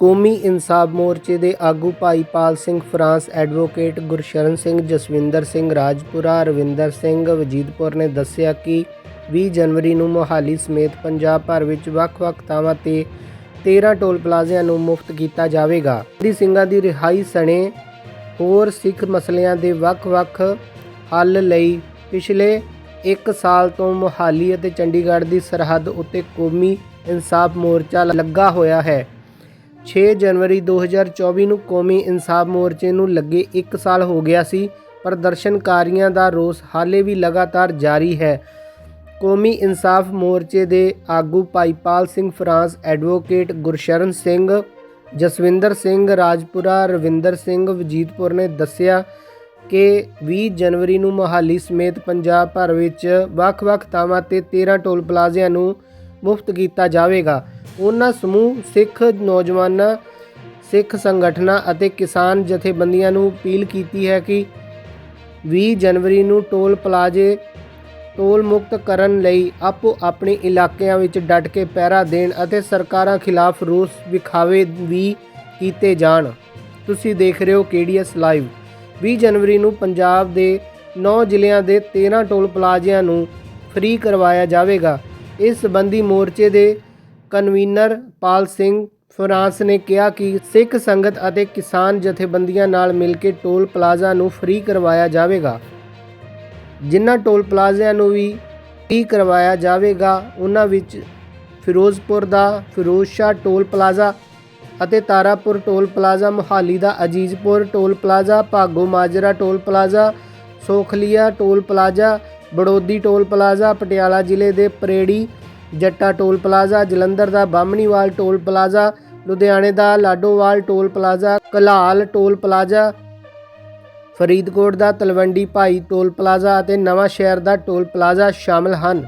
ਕੌਮੀ ਇਨਸਾਫ ਮੋਰਚੇ ਦੇ ਆਗੂ ਭਾਈਪਾਲ ਸਿੰਘ ਫਰਾਂਸ ਐਡਵੋਕੇਟ ਗੁਰਸ਼ਰਨ ਸਿੰਘ, ਜਸਵਿੰਦਰ ਸਿੰਘ ਰਾਜਪੁਰਾ, ਰਵਿੰਦਰ ਸਿੰਘ ਵਜੀਦਪੁਰ ਨੇ ਦੱਸਿਆ ਕਿ 20 ਜਨਵਰੀ ਨੂੰ ਮੋਹਾਲੀ ਸਮੇਤ ਪੰਜਾਬ ਭਰ ਵਿੱਚ ਵੱਖ-ਵੱਖ ਥਾਵਾਂ ਤੇ 13 ਟੋਲ ਪਲਾਜ਼ਿਆਂ ਨੂੰ ਮੁਫਤ ਕੀਤਾ ਜਾਵੇਗਾ। ਦੀ ਸਿੰਘਾਂ ਦੀ ਰਿਹਾਈ ਸਣੇ ਹੋਰ ਸਿੱਖ ਮਸਲਿਆਂ ਦੇ ਵੱਖ-ਵੱਖ ਹੱਲ ਲਈ ਪਿਛਲੇ 1 ਸਾਲ ਤੋਂ ਮੋਹਾਲੀ ਅਤੇ ਚੰਡੀਗੜ੍ਹ ਦੀ ਸਰਹੱਦ ਉੱਤੇ ਕੌਮੀ ਇਨਸਾਫ ਮੋਰਚਾ ਲੱਗਾ ਹੋਇਆ ਹੈ। 6 ਜਨਵਰੀ 2024 ਨੂੰ ਕੌਮੀ ਇਨਸਾਫ ਮੋਰਚੇ ਨੂੰ ਲੱਗੇ 1 ਸਾਲ ਹੋ ਗਿਆ ਸੀ ਪ੍ਰਦਰਸ਼ਨਕਾਰੀਆਂ ਦਾ ਰੋਸ ਹਾਲੇ ਵੀ ਲਗਾਤਾਰ ਜਾਰੀ ਹੈ। ਕੌਮੀ ਇਨਸਾਫ ਮੋਰਚੇ ਦੇ ਆਗੂ ਭਾਈਪਾਲ ਸਿੰਘ ਫਰਾਂਸ, ਐਡਵੋਕੇਟ ਗੁਰਸ਼ਰਨ ਸਿੰਘ, ਜਸਵਿੰਦਰ ਸਿੰਘ, ਰਾਜਪੁਰਾ ਰਵਿੰਦਰ ਸਿੰਘ ਵਜੀਤਪੁਰ ਨੇ ਦੱਸਿਆ ਕਿ 20 ਜਨਵਰੀ ਨੂੰ ਮੋਹਾਲੀ ਸਮੇਤ ਪੰਜਾਬ ਭਰ ਵਿੱਚ ਵੱਖ-ਵੱਖ ਥਾਵਾਂ ਤੇ 13 ਟੋਲ ਪਲਾਜ਼ਿਆਂ ਨੂੰ ਮੁਫਤ ਕੀਤਾ ਜਾਵੇਗਾ। ਉਹਨਾਂ ਸਮੂਹ, ਸਿੱਖ ਨੌਜਵਾਨਾਂ, ਸਿੱਖ ਸੰਗਠਨਾਂ ਅਤੇ ਕਿਸਾਨ ਜਥੇਬੰਦੀਆਂ ਨੂੰ ਅਪੀਲ ਕੀਤੀ ਹੈ ਕਿ 20 ਜਨਵਰੀ ਨੂੰ ਟੋਲ ਪਲਾਜ਼ੇ ਟੋਲ ਮੁਕਤ ਕਰਨ ਲਈ ਆਪੋ ਆਪਣੇ ਇਲਾਕਿਆਂ ਵਿੱਚ ਡਟ ਕੇ ਪਹਿਰਾ ਦੇਣ ਅਤੇ ਸਰਕਾਰਾਂ ਖਿਲਾਫ ਰੋਸ ਵਿਖਾਵੇ ਵੀ ਕੀਤੇ ਜਾਣ। ਤੁਸੀਂ ਦੇਖ ਰਹੇ ਹੋ ਕੇਡੀਐਸ ਲਾਈਵ। 20 ਜਨਵਰੀ ਨੂੰ ਪੰਜਾਬ ਦੇ 9 ਜ਼ਿਲ੍ਹਿਆਂ ਦੇ 13 ਟੋਲ ਪਲਾਜ਼ਿਆਂ ਨੂੰ ਫ੍ਰੀ ਕਰਵਾਇਆ ਜਾਵੇਗਾ। ਇਸ ਸੰਬੰਧੀ ਮੋਰਚੇ ਦੇ ਕਨਵੀਨਰ ਪਾਲ ਸਿੰਘ ਫਰਾਂਸ ਨੇ ਕਿਹਾ ਕਿ ਸਿੱਖ ਸੰਗਤ ਅਤੇ ਕਿਸਾਨ ਜਥੇਬੰਦੀਆਂ ਨਾਲ ਮਿਲ ਕੇ ਟੋਲ ਪਲਾਜ਼ਾ ਨੂੰ ਫ੍ਰੀ ਕਰਵਾਇਆ ਜਾਵੇਗਾ। ਜਿਨ੍ਹਾਂ ਟੋਲ ਪਲਾਜ਼ਿਆਂ ਨੂੰ ਵੀ ਫ੍ਰੀ ਕਰਵਾਇਆ ਜਾਵੇਗਾ, ਉਹਨਾਂ ਵਿੱਚ ਫਿਰੋਜ਼ਪੁਰ ਦਾ ਫਿਰੋਜ਼ ਸ਼ਾਹ ਟੋਲ ਪਲਾਜ਼ਾ ਅਤੇ ਤਾਰਾਪੁਰ ਟੋਲ ਪਲਾਜ਼ਾ, ਮੁਹਾਲੀ ਦਾ Azizpur toll plaza, Bhago Majra toll plaza, Sokhlia toll plaza, Barodi toll plaza, Patiala ਜ਼ਿਲ੍ਹੇ ਦੇ ਪਰੇੜੀ ਜੱਟਾ ਟੋਲ ਪਲਾਜ਼ਾ, ਜਲੰਧਰ ਦਾ ਬਾਮਣੀਵਾਲ ਟੋਲ ਪਲਾਜ਼ਾ, ਲੁਧਿਆਣੇ ਦਾ Ladowal toll plaza Kalal toll plaza, Faridkot ਦਾ ਤਲਵੰਡੀ ਭਾਈ ਟੋਲ ਪਲਾਜ਼ਾ ਅਤੇ ਨਵਾਂ ਸ਼ਹਿਰ ਦਾ toll plaza ਸ਼ਾਮਲ ਹਨ।